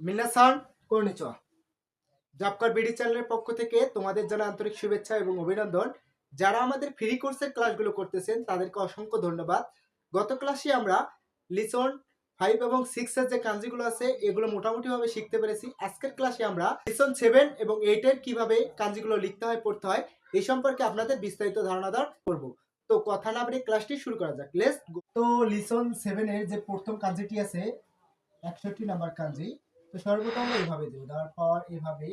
মিনাসান কর্নিচোয়া জবকার BD চ্যানেলের পক্ষ থেকে তোমাদের জানা আন্তরিক শুভেচ্ছা এবং অভিনন্দন। যারা আমাদের ফ্রি কোর্সের ক্লাসগুলো করতেছেন, তাদেরকে অসংখ্য ধন্যবাদ। গত ক্লাসে আমরা লিসন ফাইভ এবং সিক্স এর যে কাঞ্জিগুলো আছে, এগুলো মোটামুটিভাবে শিখতে পেরেছি। আজকের ক্লাসে আমরা লিসন সেভেন এবং এইটের কীভাবে কাঞ্জিগুলো লিখতে হয়, পড়তে হয়, এই সম্পর্কে আপনাদের বিস্তারিত ধারণা দেওয়ার করব। তো কথা না বলে ক্লাসটি শুরু করা যাক। লেস তো লিসন সেভেনের যে প্রথম কাঞ্জিটি আছে, একষট্টি নাম্বার কাঞ্জি তো সর্বপ্রথম এইভাবে দেবো। তারপর এভাবে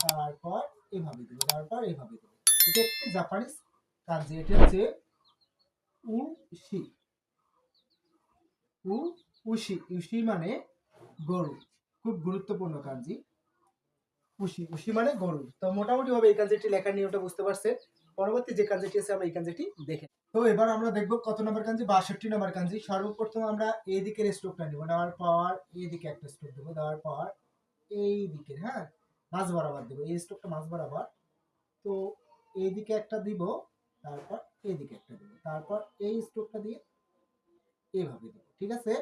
তারপর এভাবে দেবো, তারপর এভাবে দেবো। এটা একটি জাপানিজ কাঞ্জি এটা হচ্ছে উ শি উ উশি উশি মানে গরু। খুব গুরুত্বপূর্ণ কাঞ্জি উশি উশি মানে গরু। তো মোটামুটি ভাবে এই কাঞ্জিটি লেখার নিয়মটা বুঝতে পারছে পরবর্তী যে কাঞ্জিটি আছে, আমরা এই কাঞ্জিটি দেখে তো এবার আমরা দেখব কত নম্বর কাঞ্জি বাষট্টি নম্বর কাঞ্জি সর্বপ্রথম আমরা এই দিকের স্ট্রোকটা নিব। নেওয়ার পর এই দিকে একটা স্ট্রোক দেবো। দেওয়ার পর এই দিকের হ্যাঁ? মাঝ বরাবর দেবো। এই স্ট্রোকটা মাঝ বরাবর। তো এই দিকে একটা দিব, তারপর এই দিকে একটা দিব। তারপর এই স্ট্রোকটা দিয়ে এইভাবে দিব, ঠিক আছে?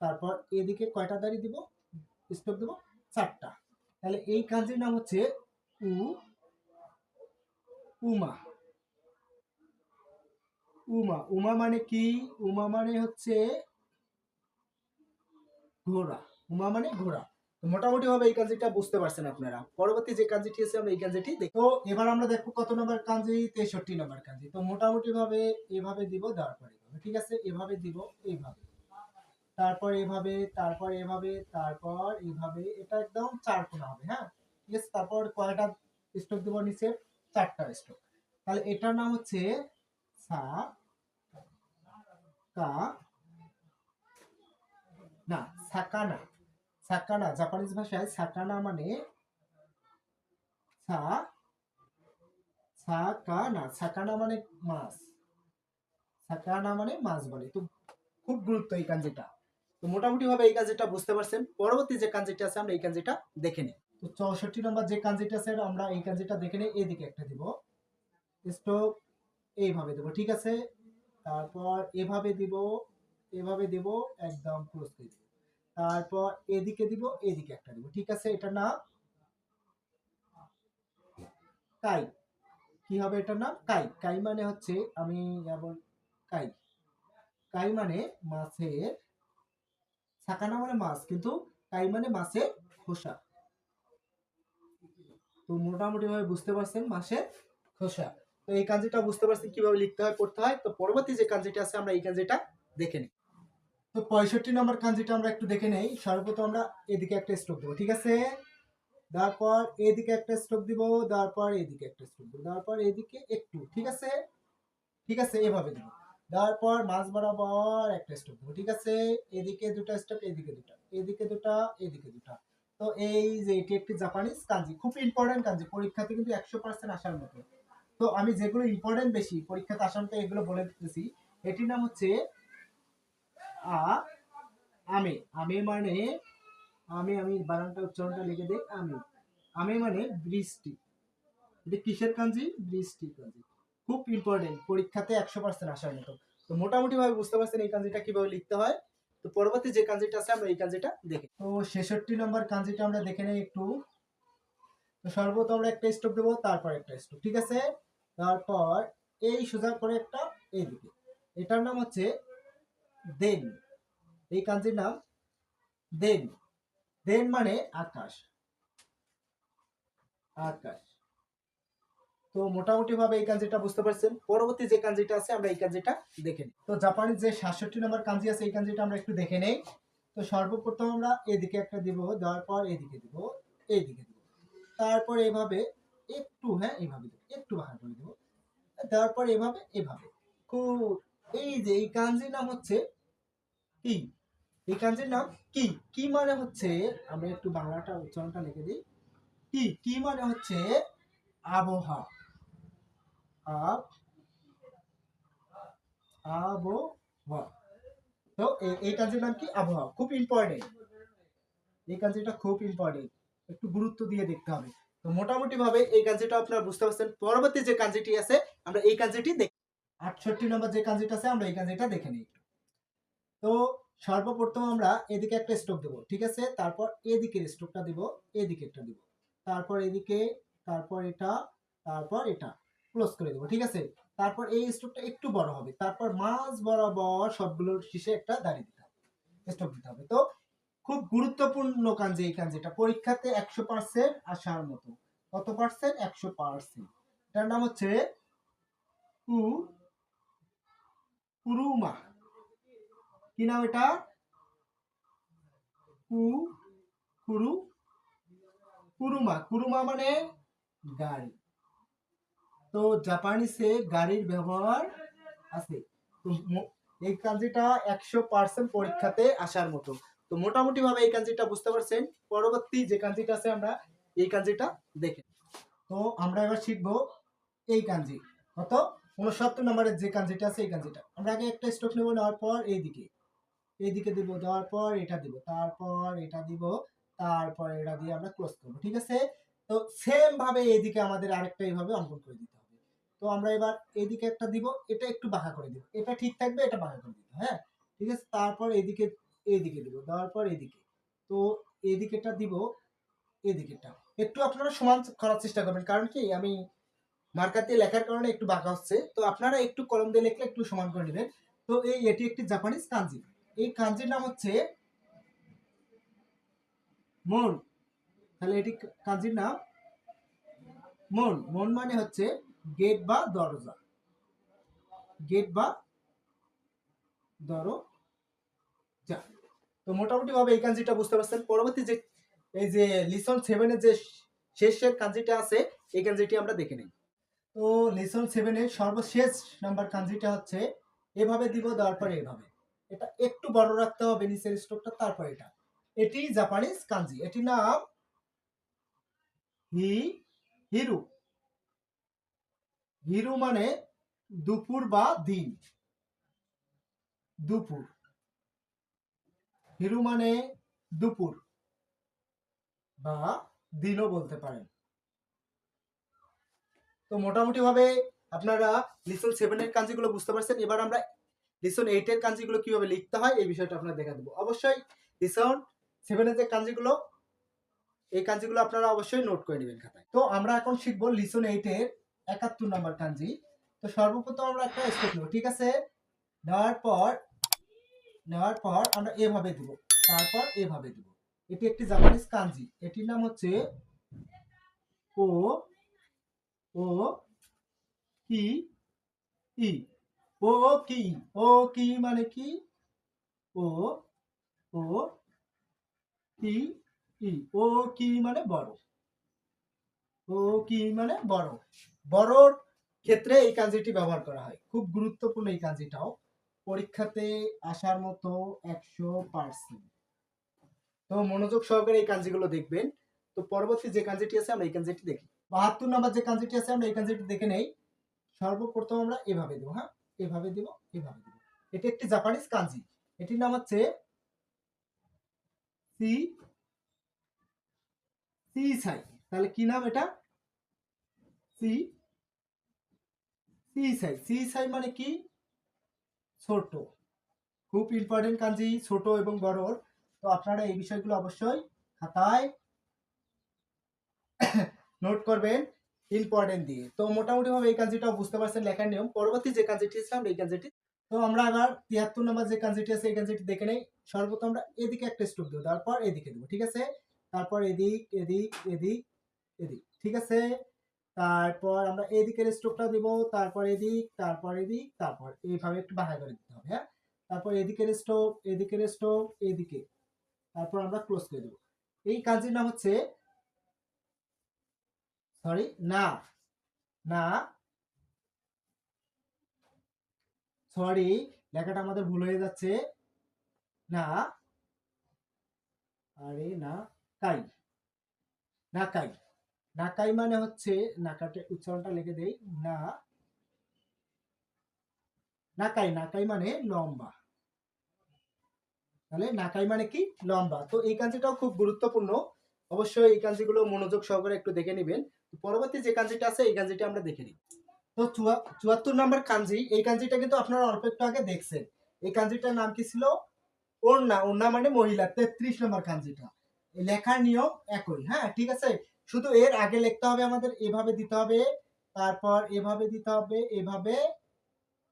তারপর এদিকে কয়টা দাঁড়ি দিব? স্ট্রোক দেবো চারটা। তাহলে এই কাঞ্জির নাম হচ্ছে উ, উমা। উমা উমা মানে কি? উমা মানে হচ্ছে ঘোড়া। উমা মানে ঘোড়া। মোটামুটি ভাবে এই কাঞ্জিটা বুঝতে পারছেন আপনারা। পরবর্তী যে কাঞ্জিটি আছে, আমরা এই কাঞ্জিটি দেখি এবার আমরা দেখব কত নম্বর কাঞ্জি তেষট্টি নম্বর কাঞ্জি তো মোটামুটি ভাবে এভাবে দিব এভাবে ঠিক আছে? এভাবে দিব এইভাবে তারপর এভাবে তারপর এভাবে তারপর এভাবে। এটা একদম চার কোনা হবে হ্যাঁ? ঠিক আছে? তারপর কয়টা স্ট্রোক দেবো নিচে? চারটা স্ট্রোক তাহলে এটার নাম হচ্ছে না সাকানা সাকানা জাপানিজ ভাষায় সাকানা মানে সাকানা সাকানা মানে মাছ সাকানা মানে মাছ বলে তো খুব গুরুত্ব এই কাঞ্জিটা তো মোটামুটি ভাবে এই কাঞ্জিটা বুঝতে পারছেন পরবর্তী যে কাঞ্জিটা আছে আমরা এই কাঞ্জিটা দেখে নিই তো চৌষট্টি নম্বর যে কাঞ্জিটা আছে আমরা এই কাঞ্জিটা দেখে নিই এদিকে একটা দিব স্ট্রোক এইভাবে দেবো, ঠিক আছে? তারপর এভাবে দিব এভাবে দিব, একদম দিব। তারপর এদিকে দিব, এদিকে একটা দিব, ঠিক আছে? এটা নাম? কাই। কি হবে এটার নাম? কাই। কাই মানে হচ্ছে, আমি যেমন কাই। কাই মানে মাছের সাকানা মানে মাছ, কিন্তু কাই মানে মাছের খোসা। তো মোটামুটি ভাবে বুঝতে পারছেন মাছের খোসা। এই কাঞ্জিটা বুঝতে পারছেন কীভাবে লিখতে হয় পড়তে হয়। তো পরবর্তী যে কাঞ্জিটা আছে, আমরা এই কাঞ্জিটা দেখে নিই। তো পঁয়ষট্টি নম্বর কাঞ্জিটা আমরা একটু দেখে নেই। সর্বপ্রথম আমরা এদিকে একটা স্ট্রোক দেবো, ঠিক আছে? তারপর এদিকে একটা স্ট্রোক দিব, তারপর এদিকে একটা স্ট্রোক দিব, তারপর এদিকে একটু, ঠিক আছে? ঠিক আছে, এভাবে দিব। তারপর মাঝ বরাবর একটা স্ট্রোক দেবো, ঠিক আছে? এদিকে দুটো স্ট্রোক এদিকে দুটো এদিকে দুটো এদিকে দুটো। তো এই যে এটি একটি জাপানিজ কাঞ্জি খুব ইম্পর্টেন্ট কাঞ্জি পরীক্ষাতে কিন্তু একশো পার্সেন্ট আসার মতো। তো আমি যেগুলো ইম্পর্টেন্ট বেশি, পরীক্ষাতে আসার মতো এগুলো বলে দিতেছি। এটির নাম হচ্ছে আ, আমে। আমে মানে আমি আমি বানানটা, উচ্চারণটা লিখে দিই, আমি। আমে মানে বৃষ্টি। এটা কিসের কাঞ্জি? বৃষ্টি কাঞ্জি। খুব ইম্পর্টেন্ট পরীক্ষাতে একশো পার্সেন্ট আসার মতো। তো মোটামুটি ভাবে বুঝতে পারছেন এই কাঞ্জিটা কীভাবে লিখতে হয়। তো পরবর্তী যে কাঞ্জিটা আছে, আমরা এই কাঞ্জিটা দেখি তো ছেষট্টি নম্বর কাঞ্জিটা আমরা দেখে নেই একটু। তো সর্বপ্রথম আমরা একটা স্ট্রোক দেবো, তারপর একটা স্ট্রোক ঠিক আছে? তারপর এই সোজা করে একটা এইদিকে। এটার নাম হচ্ছে দেন। এই কাঞ্জির নাম দেন। দেন মানে আকাশ। আকাশ। তো মোটামুটি ভাবে এই কাঞ্জিটা বুঝতে পারছেন। পরবর্তী যে কাঞ্জিটা আছে, আমরা এই কাঞ্জিটা দেখে নিই। তো জাপানির যে সাতষট্টি নম্বর কাঞ্জি আছে, এই কাঞ্জিটা আমরা একটু দেখে নেই। তো সর্বপ্রথম আমরা এদিকে একটা দিব, দেওয়ার পর এদিকে দিব এইদিকে দিব। তারপর এভাবে একটু হ্যাঁ এইভাবে দিব, একটু বাহার করে দিব। তারপর এভাবে এভাবে। খুব এই যে, এই কাঞ্জির নাম হচ্ছে কি? এই কাঞ্জির নাম কি? কি মানে হচ্ছে, আমরা একটু বাংলাটা, উচ্চারণটা লিখে দিই। কি? কি মানে হচ্ছে আবহাওয়া। আব, আবহাওয়া। তো এই কাজের নাম কি? আবহাওয়া। খুব ইম্পর্টেন্ট এই কাজটা খুব ইম্পর্টেন্ট একটু গুরুত্ব দিয়ে দেখতে হবে। তো মোটামুটি ভাবে এই কাজটা আপনারা বুঝতে পারছেন। পরবর্তী যে কাজটি আছে, আমরা এই কাজটি দেখ। আটষট্টি নম্বর যে কাজটা আছে, আমরা এই কাজটা দেখে নিই তো সর্বপ্রথম আমরা এদিকে একটা স্ট্রোক দেবো, ঠিক আছে? তারপর এদিকের স্ট্রোকটা দিব, এদিকেরটা দিব। তারপর এদিকে, তারপর এটা তারপর এটা। ক্লোজ করে দেবো, ঠিক আছে? তারপর এই স্ট্রোকটা একটু বড় হবে। তারপর মাঝ বরাবর সবগুলোর শেষে একটা দাঁড়িয়ে দিতে হবে। স্ট্রোক দিতে হবে। তো খুব গুরুত্বপূর্ণ কাঞ্জি এই কাঞ্জিটা পরীক্ষাতে একশো পার্সেন্ট আসার মতো। কত পার্সেন্ট একশো পার্সেন্ট এটার নাম হচ্ছে কুরুমা কি নাম এটা? কুরু, কুরুমা। কুরুমা মানে গাড়ি। তো জাপানিসে গাড়ির ব্যবহার আছে। এই কাঞ্জিটা একশো পার্সেন্ট পরীক্ষাতে আসার মতো। তো মোটামুটি ভাবে এই কাঞ্জিটা বুঝতে পারছেন। পরবর্তী যে কাঞ্জিটা আছে আমরা এই কাঞ্জিটা দেখে তো আমরা এবার শিখব এই কাঞ্জি। কত উনসত্তর নম্বরের যে কাঞ্জিটা আছে এই কাঞ্জিটা। আমরা আগে একটা স্ট্রোক নেব, নেওয়ার পর এইদিকে। এইদিকে দিব, দেওয়ার পর এটা দিব, তারপর এটা দিব, তারপর এটা দিয়ে আমরা ক্লোজ করব, ঠিক আছে? তো সেম ভাবে এইদিকে আমাদের আরেকটা এইভাবে অঙ্কন করে দিতে হবে। তো আমরা এবার এইদিকে একটা দিব, এটা একটু বাঁকা করে দিব। এটা ঠিক থাকবে, এটা বাঁকা করে দিব হ্যাঁ? ঠিক আছে? তারপর এইদিকে এইদিকে দিব, দেওয়ার পর এদিকে। তো এইদিকেটা দিব এদিকেটা একটু আপনারা সমান করার চেষ্টা করবেন, কারণ কি আমি মার্কার দিয়ে লেখার কারণে একটু বাঁকা হচ্ছে। তো আপনারা একটু কলম দিয়ে লিখলে একটু সমান করে নেবেন। তো এই এটি একটি জাপানিজ কাঞ্জি। এই কাঞ্জির নাম হচ্ছে মন। তাহলে এটি কাঞ্জির নাম মন। মন মানে হচ্ছে গেট বা দরজা। গেট বা দরজা। তো মোটামুটি ভাবে এই কাঞ্জিটা বুঝতে পারছেন। পরবর্তী যে, এই যে লিসন সেভেনের যে শেষের কাঞ্জিটা আছে, এই কাঞ্জিটি আমরা দেখে নিই। তো লিসন সেভেনের সর্বশেষ নাম্বার কাঞ্জিটা হচ্ছে, এভাবে দিব দেওয়ার এভাবে। এটা একটু বড় রাখতে হবে নিচের স্ট্রোকটা তারপর এটা। এটি জাপানিজ কাঞ্জি। এটি নাম হি, হিরু। হিরু মানে দুপুর বা দিন। দুপুর। হিরু মানে দুপুর বা দিনও বলতে পারেন। তো মোটামুটি ভাবে আপনারা লিসন সেভেনের কাঞ্জিগুলো বুঝতে পারছেন। এবার আমরা লিসন এইটের কাঞ্জিগুলো কীভাবে লিখতে হয় এই বিষয়টা আপনারা দেখা দেবো। অবশ্যই লিসন সেভেনের যে কাঞ্জিগুলো, এই কাঞ্জিগুলো আপনারা অবশ্যই নোট করে নেবেন খাতায়। তো আমরা এখন শিখব লিসন এইটের একাত্তর নাম্বার কাঞ্জি। তো সর্বপ্রথম আমরা একটা স্টেপ নেব, ঠিক আছে? নেওয়ার পর নেওয়ার পর আমরা এভাবে দিব। তারপর এভাবে দিব। এটি একটি জাপানিজ কাঞ্জি এটির নাম হচ্ছে ও ও, কি, ই। ও, কি ও, কি মানে কি? ও ও, কি, ই। ও, কি মানে বড়। ও, কি মানে বড়। বড়র ক্ষেত্রে এই কাঞ্জিটি ব্যবহার করা হয়। খুব গুরুত্বপূর্ণ এই কাঞ্জিটাও পরীক্ষাতে আসার মতো একশো পার্সেন্ট তো মনোযোগ সহকারে এই কাঞ্জিগুলো দেখবেন। তো পরবর্তী যে কাঞ্জিটি আছে, আমরা এই কাঞ্জিটি দেখি। বাহাত্তর নম্বর যে কাঞ্জিটি আছে, আমরা এই কাঞ্জিটি দেখে নেই। সর্বপ্রথম আমরা এভাবে দেবো হ্যাঁ? এভাবে দেবো এভাবে দেবো। এটি একটি জাপানিজ কাঞ্জি। এটির নাম হচ্ছে সি সি সাই। তাহলে কি নাম এটা? সি সি সাই। সি সাই মানে কি? ছোট। খুব ইম্পর্টেন্ট কাঞ্জি, ছোট এবং বড়র। তো আপনারা এই বিষয়গুলো অবশ্যই খাতায় নোট করবেন ইম্পর্টেন্ট দিয়ে। তো মোটামুটি ভাবে এই কাঞ্জিটাও বুঝতে পারছেন লেখার নিয়ম। পরবর্তী যে কাঞ্জিটি আমরা এই কাঞ্জিটি। তো আমরা আবার তিয়াত্তর নম্বর যে কাঞ্জিটি আছে, এই কাঞ্জিটি দেখে নেই। সর্বপ্রথম আমরা এদিকে একটা স্ট্রোক দেবো, তারপর এদিকে দেবো, ঠিক আছে? তারপর এদিক এদিক এদিক এদিক, ঠিক আছে? তারপর আমরা এদিকের স্ট্রোকটা দিব, তারপর এদিক তারপর এদিক, তারপর এইভাবে একটু বাঁকা করে দিতে হবে হ্যাঁ? তারপর এদিকের স্ট্রোক এদিকের স্ট্রোক এদিকে। তারপর আমরা ক্লোজ করে দেবো। এই কাজের নাম হচ্ছে সরি না না সরি লেখাটা আমাদের ভুল হয়ে যাচ্ছে, না, আরে না, কাই নাকাই নাকাই মানে হচ্ছে নাকাটে উচ্চারণটা লিখে দেই, না। নাকাই নাকাই মানে লম্বা। তাহলে নাকাই মানে কি? লম্বা। তো এই কাঞ্জিটাও খুব গুরুত্বপূর্ণ। অবশ্যই এই কাঞ্জিগুলো মনোযোগ সহকারে একটু দেখে নেবেন। পরবর্তী যে কাঞ্জিটা আছে, এই কাঞ্জিটা আমরা দেখে নিই। তো চুয়া- চুয়াত্তর নাম্বার কাঞ্জি, এই কাঞ্জিটা কিন্তু আপনারা অল্প একটু আগে দেখছেন। এই কাঞ্জিটার নাম কি ছিল? ওড়না। ওড়না মানে মহিলা। তেত্রিশ নম্বর কাঞ্জিটা। লেখার নিয়ম একই। হ্যাঁ ঠিক আছে? শুধু এর আগে লিখতে হবে আমাদের, এভাবে দিতে হবে, তারপর এভাবে দিতে হবে, এভাবে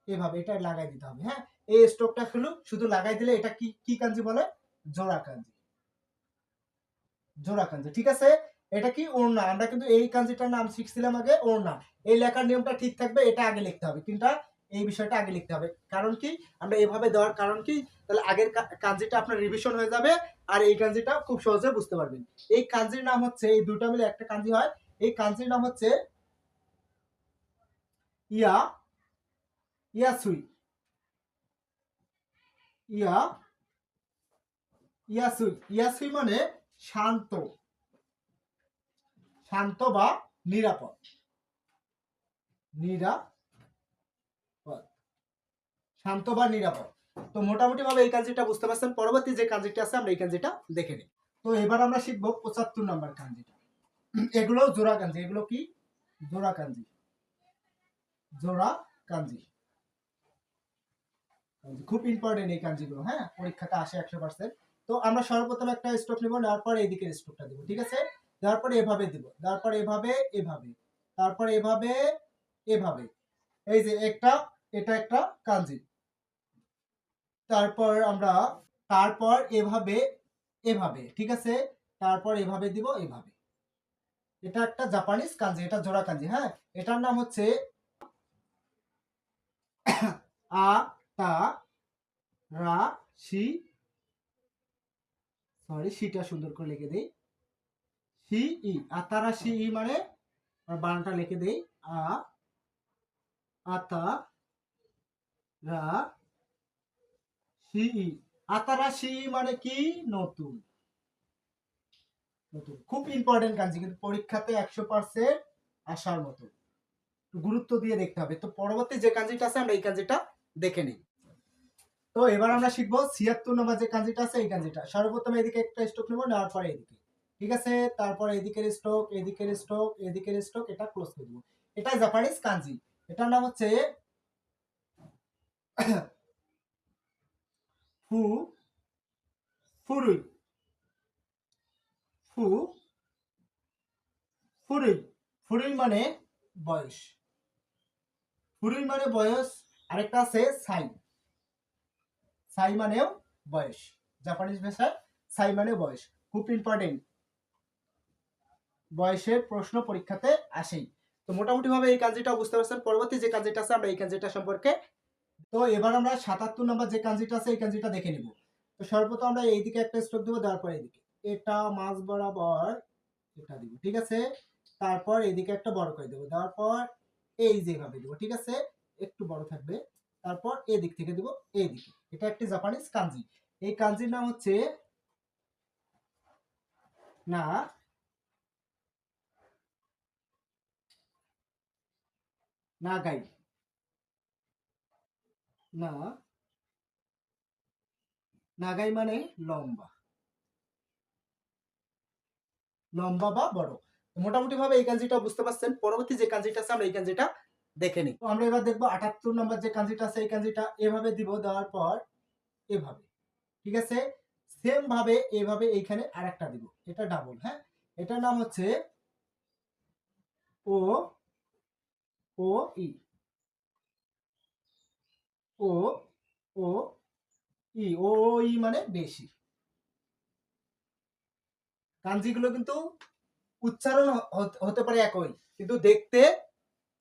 এভাবে এটা লাগাই দিতে হবে হ্যাঁ? এই স্টোকটা খুলু শুধু লাগাই দিলে এটা কি কি কাঞ্জি বলে? জোড়া কাঞ্জি। জোড়া কাঞ্জি, ঠিক আছে? এটা কি ওড়না? আমরা কিন্তু এই কাঞ্জিটার নাম শিখছিলাম আগে, ওড়না। এই লেখার নিয়মটা ঠিক থাকবে, এটা আগে লিখতে হবে। কিন্তু এই বিষয়টা আগে লিখতে হবে। কারণ কি? আমরা এভাবে দেওয়ার কারণ কি? তাহলে আগের কাঞ্জিটা আপনার রিভিশন হয়ে যাবে আর এই কাঞ্জিটা খুব সহজে বুঝতে পারবেন। এই কাঞ্জির নাম হচ্ছে, এই দুটো মিলে একটা কাঞ্জি হয়। এই কাঞ্জির নাম হচ্ছে ইয়া ইয়াসুই ইয়া ইয়াসুই ইয়াসুই মানে শান্ত। শান্ত বা নিরাপদ। নিরাপদ। শান্ত বা নিরাপদ। তো মোটামুটি ভাবে এই কাঞ্জিটা বুঝতে পারছেন। পরবর্তী যে কাঞ্জিটা আছে, আমরা এই কাঞ্জিটা দেখে নিই। তো এবার আমরা শিখব পঁচাত্তর নাম্বার কাঞ্জিটা। এগুলো জোড়া কাঞ্জি। এগুলো কি? জোড়া কাঞ্জি। জোড়া কাঞ্জি। খুব ইম্পর্টেন্ট এই কাঞ্জিগুলো হ্যাঁ? পরীক্ষাতে আসে একশো পার্সেন্ট তো আমরা সর্বপ্রথম একটা স্ট্রোক নেব, নেওয়ার পর এইদিকে স্ট্রোকটা দেবো, ঠিক আছে? দেওয়ার পরে এভাবে দিব, দেওয়ার পরে এভাবে এভাবে, তারপর এভাবে এভাবে। এই যে একটা, এটা একটা কাঞ্জি। তারপর আমরা তারপর এভাবে এভাবে, ঠিক আছে? তারপর এভাবে দিব, এভাবে। এটা একটা জাপানিজ কাঞ্জি, এটা জোড়া কাঞ্জি হ্যাঁ? এটার নাম হচ্ছে আ, তা, রা সি সরি, সিটা সুন্দর করে লিখে দেই। সি ই আতারা সি ই মানে বানানটা লিখে দেই। আ আতা রা সি আতারা সি মানে কি? নতুন। নতুন। খুব ইম্পর্টেন্ট কাঞ্জি কিন্তু পরীক্ষাতে একশো পার্সেন্ট আসার মতো। গুরুত্ব দিয়ে দেখতে হবে। তো পরবর্তী যে কাঞ্জিটা আছে, আমরা এই কাঞ্জিটা দেখে নিই। তো এবার আমরা শিখব ছিয়াত্তর নম্বর যে কাঞ্জিটা আছে, এই কাঞ্জিটা সর্বপ্রথম এদিকে একটা স্ট্রোক নেব, নেওয়ার পরে এদিকে। ঠিক আছে? তারপর এদিকের স্ট্রোক এদিকের স্ট্রোক এদিকের স্ট্রোক এটা ক্লোজ করে দেবো। এটা জাপানিজ কাঞ্জি এটার নাম হচ্ছে ফু, ফুরুই ফু, ফুরুই ফুরুই মানে বয়স। ফুরুই মানে বয়স, আরেকটা আছে সাই। সাই মানেও বয়স। জাপানিজ ভাষায় সাই মানে বয়স। খুব ইম্পর্টেন্ট বয়সের প্রশ্ন পরীক্ষাতে আসেই। তো মোটামুটি ভাবে এই কাঞ্জিটা বুঝতে পারছেন। পরবর্তী যে কাঞ্জিটা আছে, আমরা এই কাঞ্জিটা সম্পর্কে তো এবার আমরা সাতাত্তর নম্বর যে কাঞ্জিটা আছে, এই কাঞ্জিটা দেখে নিব। তো সর্বপ্রথম আমরা এইদিকে একটা স্ট্রোক দেবো, দেওয়ার পর এইদিকে। এটা মাঝ বরাবর এটা দিব, ঠিক আছে? তারপর এইদিকে একটা বড় করে দেবো, দেওয়ার পর এই যেভাবে দেবো, ঠিক আছে? একটু বড় থাকবে। তারপর এই দিক থেকে দিব এই দিকে এটা একটি জাপানিজ কাঞ্জি। এই কাঞ্জির নাম হচ্ছে না নাগাই। না। নাগাই মানে লম্বা। লম্বা বা বড়। মোটামুটি ভাবে এই কাঞ্জিটা বুঝতে পারছেন। পরবর্তী যে কাঞ্জিটা আছে, আমরা এই কাঞ্জিটা দেখে নিই। আমরা এবার দেখব আটাত্তর নম্বর যে কাঞ্জিটা আছে, এই কাঞ্জিটা এভাবে দিব, দেওয়ার পর এভাবে। ঠিক আছে? সেম ভাবে এভাবে এইখানে আর একটা দিব। এটা ডাবল হ্যাঁ? এটার নাম হচ্ছে ও ও ই ও ও, ই ও, ই মানে বেশি। কাঞ্জিগুলো কিন্তু উচ্চারণ হত- পারে একই, কিন্তু দেখতে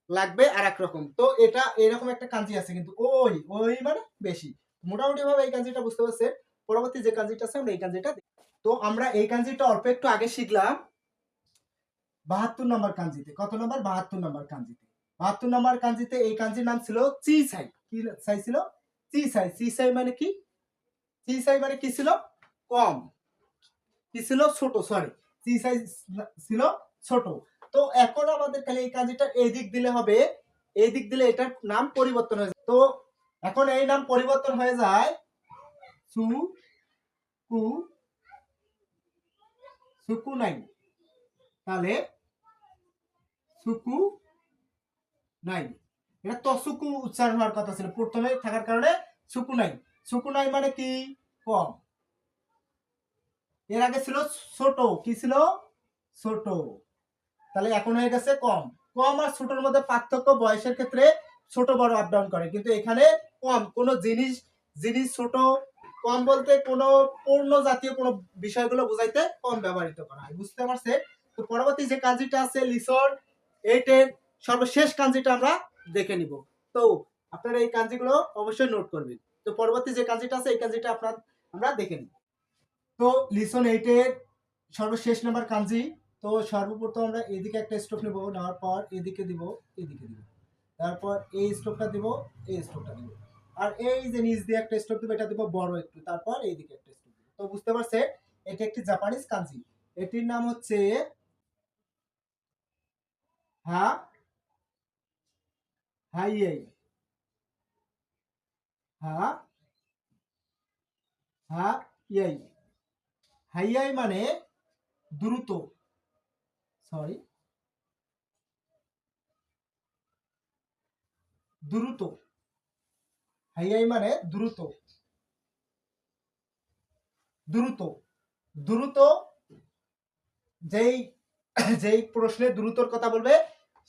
লাগবে আর এক রকম তো এটা এরকম একটা কাঞ্জি আছে, কিন্তু ওই ওই মানে বেশি। মোটামুটি ভাবে এই কাঞ্জিটা বুঝতে পারছেন, পরবর্তী যে কাঞ্জিটা আছে, আমরা এই কাঞ্জিটা। তো আমরা এই কাঞ্জিটা অল্প একটু আগে শিখলাম বাহাত্তর নম্বর কাঞ্জিতে কত নম্বর? বাহাত্তর নম্বর কাঞ্জিতে বাহাত্তর নম্বর কাঞ্জিতে এই কাঞ্জির নাম ছিল চি সাই কি সাই ছিল? চি সাই চি সাই মানে কি? চি সাই মানে কি ছিল? কম। কি ছিল? ছোট সরি চি সাই ছিল ছোট। তো এখন আমাদের খালি এই কাঞ্জিটা এই দিক দিলে হবে। এই দিক দিলে এটার নাম পরিবর্তন হয়ে যায়। তো এখন এই নাম পরিবর্তন হয়ে যায় সু কু সুকু নাই তাহলে সুকু নাই এটা তসুকু উচ্চারণ হওয়ার কথা ছিল। প্রথমে থাকার কারণে সুকু নাই। সুকু নাই মানে কি? কম। এর আগে ছিল ছোট। কি ছিল? ছোট। তাহলে এখন হয়ে গেছে কম। কম আর ছোটর মধ্যে পার্থক্য বয়সের ক্ষেত্রে ছোট বড় আপ ডাউন করে। কিন্তু এখানে কম। কোন জিনিস জিনিস ছোট, কম বলতে কোনো পূর্ণ জাতীয় কোনো বিষয়গুলো বুঝাইতে কম ব্যবহৃত করা হয়। বুঝতে পারছেন? তো পরবর্তী যে কাঞ্জিটা আছে, লিসন, এইটের সর্বশেষ কাঞ্জিটা আমরা দেখে নিব। তো আপনারা এই কাঞ্জিগুলো অবশ্যই নোট করবেন। তো পরবর্তী যে কাঞ্জিটা আছে, এই কাঞ্জিটা আপনার, আমরা দেখে নিব। তো লিসন এইটের সর্বশেষ নাম্বার কাঞ্জি। তো সর্বপ্রথম আমরা এদিকে একটা স্ট্রোক নেব, নেওয়ার পর এদিকে দিব এদিকে দিব। তারপর এই স্ট্রোকটা দিব, এই স্ট্রোকটা দিব। আর এই যে নিচ দিয়ে একটা স্ট্রোক দিব, এটা দিব বড় একটু। তারপর এইদিকে একটা স্ট্রোক দিব। তো বুঝতে পারছেন? এটা একটি জাপানিজ কাঞ্জি। এটির নাম হচ্ছে হা হাইয়াই হা হা ইয়াই হাইয়াই মানে দ্রুত। সরি। দ্রুত। হাইয়াই মানে দ্রুত। দ্রুত। দ্রুত যেই যেই প্রশ্নে দ্রুতর কথা বলবে,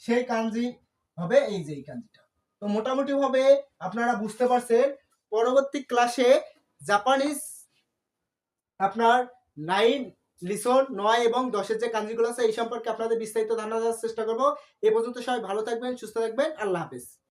সেই কাঞ্জি হবে এই যে এই কাঞ্জিটা তো মোটামুটি ভাবে আপনারা বুঝতে পারছেন, পরবর্তী ক্লাসে জাপানিজ আপনার নাইন লিসন নয় এবং দশের যে কাঞ্জিগুলো আছে, এই সম্পর্কে আপনাদের বিস্তারিত ধারণা দেওয়ার চেষ্টা করব। এ পর্যন্ত সবাই ভালো থাকবেন, সুস্থ থাকবেন, আল্লাহ হাফেজ।